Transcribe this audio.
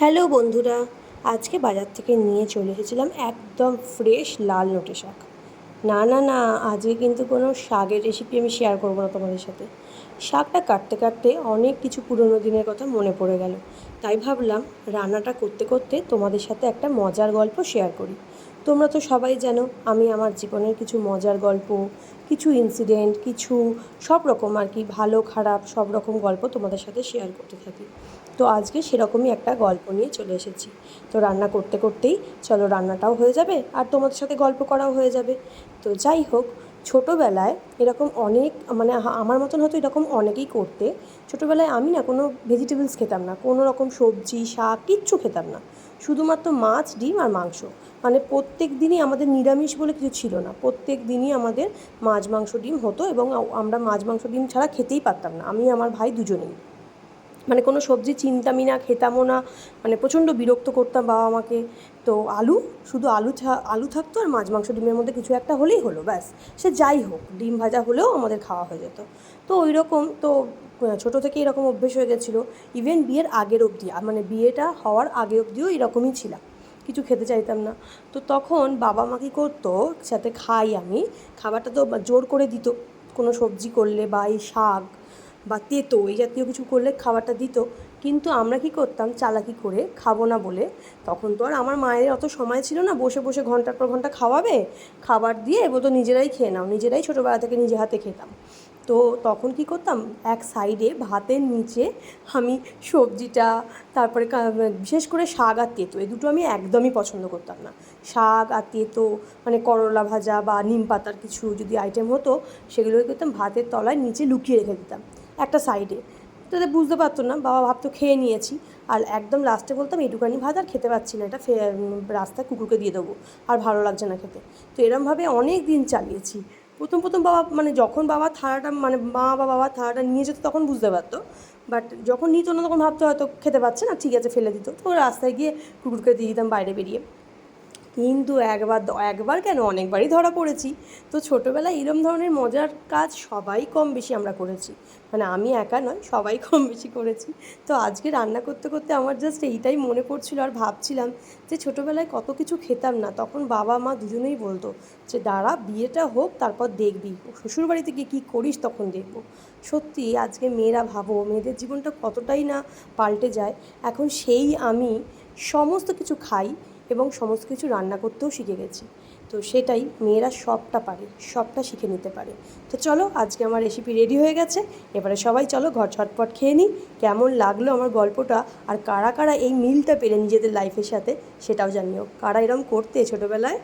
Hello বন্ধুরা, আজকে বাজার থেকে নিয়ে চলে এসেছিলাম একদম ফ্রেশ লাল নোটে শাক। না না না, আজকে কিন্তু কোনো শাকের রেসিপি আমি শেয়ার করব না তোমাদের সাথে। শাকটা কাটতে কাটতে অনেক কিছু পুরনো দিনের কথা মনে পড়ে গেল। তাই ভাবলাম রান্নাটা করতে করতে তোমাদের সাথে একটা মজার গল্প শেয়ার করি। তোমরা তো সবাই জানো, আমি আমার জীবনের কিছু মজার গল্প, কিছু ইনসিডেন্ট কিছু সব রকম আর কি ভালো, খারাপ সব রকম গল্প তোমাদের সাথে শেয়ার করতে থাকি। তো আজকে সেরকমই একটা গল্প নিয়ে চলে এসেছি। তো রান্না করতে করতেই চলো রান্নাটাও হয়ে যাবে আর তোমাদের সাথে গল্প করাও হয়ে যাবে। তো যাই হোক, ছোটোবেলায় এরকম অনেক মানে আমার মতন হয়তো এরকম অনেকেই করতে। ছোটোবেলায় আমি না কোনো ভেজিটেবলস খেতাম না, কোনো রকম সবজি, শাক কিচ্ছু খেতাম না। শুধুমাত্র মাছ, ডিম আর মাংস। মানে প্রত্যেক দিনই আমাদের নিরামিষ বলে কিছু ছিল না। প্রত্যেক দিনই আমাদের মাছ, মাংস, ডিম হতো এবং আমরা মাছ, মাংস, ডিম ছাড়া খেতেই পারতাম না। আমি, আমার ভাই দুজনেই। মানে কোনো সবজি চিনতামই না, খেতামও না মানে প্রচণ্ড বিরক্ত করতাম বাবা আমাকে তো আলু, শুধু আলু আলু থাকতো আর মাছ মাংস ডিমের মধ্যে কিছু একটা হলেই হলো, ব্যাস। সে যাই হোক, ডিম ভাজা হলেও আমাদের খাওয়া হয়ে যেত। তো ওই রকম তো ছোটো থেকে এরকম অভ্যেস হয়ে গেছিল। ইভেন বিয়ের আগের অবধি মানে বিয়েটা হওয়ার আগে অবধিও এরকমই ছিলাম। কিছু খেতে চাইতাম না। তো তখন বাবা মা কী করতো, সাথে খাই আমি, খাবারটা তো জোর করে দিত। কোনো সবজি করলে বা এই শাক বা তেতো, এই জাতীয় কিছু করলে খাবারটা দিত। কিন্তু আমরা কি করতাম, চালাকি করে খাব না বলে তখন তো আর আমার মায়ের অত সময় ছিল না, বসে বসে ঘণ্টার পর ঘণ্টা খাওয়াবে, খাবার দিয়ে এবার তো নিজেরাই খেয়ে নাও, নিজেরাই ছোটোবেলা থেকে নিজে হাতে খেতাম। তো তখন কি করতাম, এক সাইডে ভাতের নিচে আমি সবজিটা, তারপরে বিশেষ করে শাক আর তেতো, এই দুটো আমি একদমই পছন্দ করতাম না। শাক আর তেতো মানে করলা ভাজা বা নিম পাতার কিছু যদি আইটেম হতো সেগুলো কী করতাম, ভাতের তলায় নিচে লুকিয়ে রেখে দিতাম। একটা সাইডে তাতে বুঝতে পারতো না, বাবা ভাবতো খেয়ে নিয়েছি। আর একদম লাস্টে বলতাম এটুকানি ভাত আর খেতে পারছি না, এটা রাস্তায় কুকুরকে দিয়ে দেবো, আর ভালো লাগছে না খেতে। তো এরমভাবে অনেক দিন চালিয়েছি। প্রথম প্রথম বাবা মানে যখন বাবা থালাটা মানে মা বা বাবা থালাটা নিয়ে যেত তখন বুঝতে পারতো। বাট যখন নিত না তখন ভাবতো হয়তো খেতে পারছে না, ঠিক আছে, ফেলে দিত। তো রাস্তায় গিয়ে কুকুরকে দিয়ে দিতাম বাইরে বেরিয়ে। কিন্তু একবার একবার কেন? অনেকবারই ধরা পড়েছি। তো ছোটোবেলায় এরম ধরনের মজার কাজ সবাই কম বেশি আমরা করেছি। মানে আমি একা নয়, সবাই কম বেশি করেছি। তো আজকে রান্না করতে করতে আমার জাস্ট এইটাই মনে পড়ছিল আর ভাবছিলাম যে ছোটোবেলায় কত কিছু খেতাম না। তখন বাবা, মা দুজনেই বলতো যে, দাঁড়া, বিয়েটা হোক, তারপর দেখবি। শ্বশুরবাড়িতে গিয়ে কী করিস তখন দেখব। সত্যি আজকে মেয়েরা ভাবো, মেয়েদের জীবনটা কতটাই না পাল্টে যায়। এখন সেই আমি সমস্ত কিছু খাই এবং সমস্ত কিছু রান্না করতেও শিখে গেছি। তো সেটাই মেয়েরা সবটা পারে, সবটা শিখে নিতে পারে। তো চলো, আজকে আমার রেসিপি রেডি হয়ে গেছে। এবারে সবাই চলো ঘর ছটপট খেয়ে নিই। কেমন লাগল আমার গল্পটা? আর কারা কারা এই মিলটা পেলে নিজেদের লাইফের সাথে, সেটাও জানিও। কারা এরম করতে ছোটোবেলায়?